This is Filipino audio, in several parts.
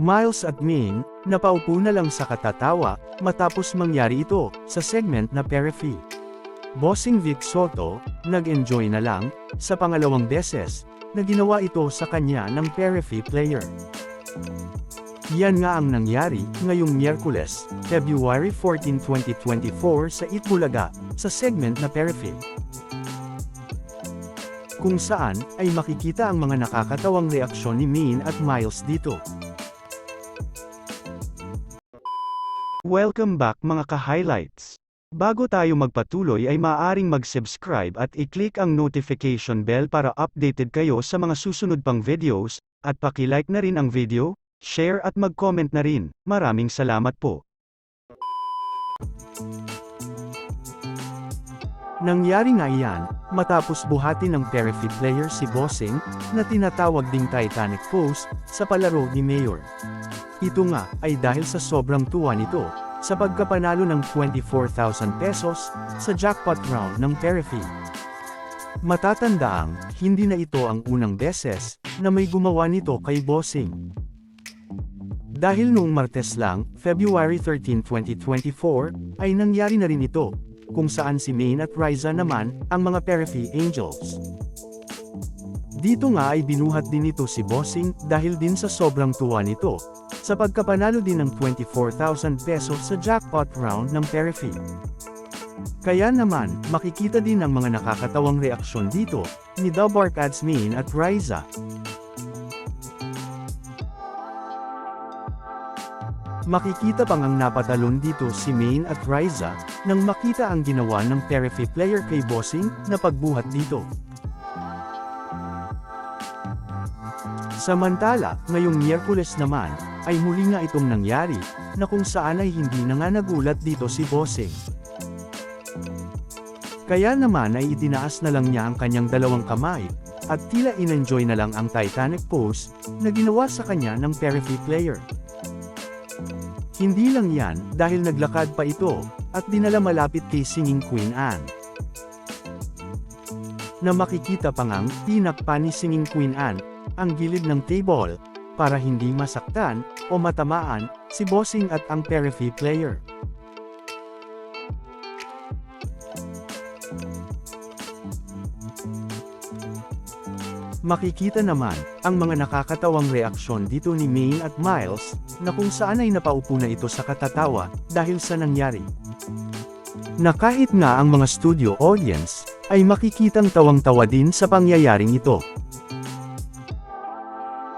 Miles at Ming, napaupo na lang sa katatawa, matapos mangyari ito, sa segment na Perifi. Bossing Vic Soto, nag-enjoy na lang, sa pangalawang beses, na ginawa ito sa kanya ng Perifi player. Yan nga ang nangyari, ngayong Miyerkules, February 14, 2024 sa Itbulaga, sa segment na Perifi. Kung saan, ay makikita ang mga nakakatawang reaksyon ni Min at Miles dito. Welcome back mga ka-highlights. Bago tayo magpatuloy ay maaaring mag-subscribe at i-click ang notification bell para updated kayo sa mga susunod pang videos, at paki-like na rin ang video, share at mag-comment na rin. Maraming salamat po. Nangyari nga iyan, matapos buhatin ng Perifi player si Bossing, na tinatawag ding Titanic Pose, sa palaro ni Mayor. Ito nga, ay dahil sa sobrang tuwa nito, sa pagkapanalo ng 24,000 pesos, sa jackpot round ng Perifi. Matatandaang, hindi na ito ang unang beses, na may gumawa nito kay Bossing. Dahil noong Martes lang, February 13, 2024, ay nangyari na rin ito, kung saan si Maine at Riza naman, ang mga Perifi Angels. Dito nga ay binuhat din ito si Bossing, dahil din sa sobrang tuwa nito, sa pagkapanalo din ng 24,000 pesos sa jackpot round ng Perifi. Kaya naman, makikita din ang mga nakakatawang reaksyon dito, ni The Barkads Maine at Riza. Makikita pang ang napatalon dito si Maine at Riza, nang makita ang ginawa ng Perifi player kay Bossing, na pagbuhat dito. Samantala, ngayong Miyerkules naman, ay muli nga itong nangyari, na kung saan ay hindi na nga nagulat dito si Bossing. Kaya naman ay itinaas na lang niya ang kanyang dalawang kamay, at tila inenjoy na lang ang Titanic pose, na ginawa sa kanya ng Perifi player. Hindi lang yan, dahil naglakad pa ito, at dinala malapit kay Singing Queen Anne. Na makikita pa ngang, tinakpa ni Singing Queen Anne, ang gilid ng table, para hindi masaktan, o matamaan, si Bossing at ang Perifi player. Makikita naman, ang mga nakakatawang reaksyon dito ni Maine at Miles, na kung saan ay napaupo na ito sa katatawa, dahil sa nangyari. Na kahit nga ang mga studio audience, ay makikitang tawang-tawa din sa pangyayaring ito.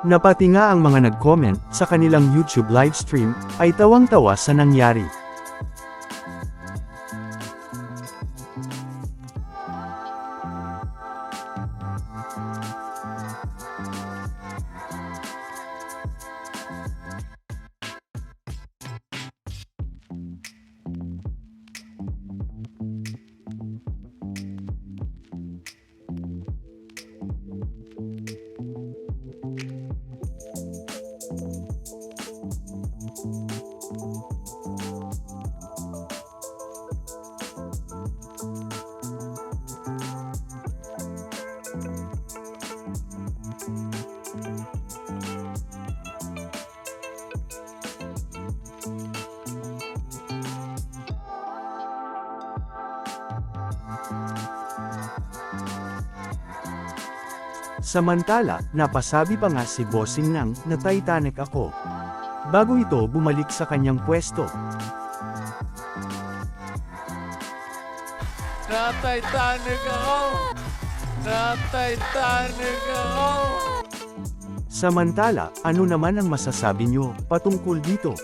Napati nga ang mga nag-comment sa kanilang YouTube livestream, ay tawang-tawa sa nangyari. Samantala, napasabi pa nga si Bossing nang na Titanic ako. Bago ito bumalik sa kanyang pwesto. Na-Titanic ako! Na-Titanic ako! Samantala, ano naman ang masasabi nyo patungkol dito?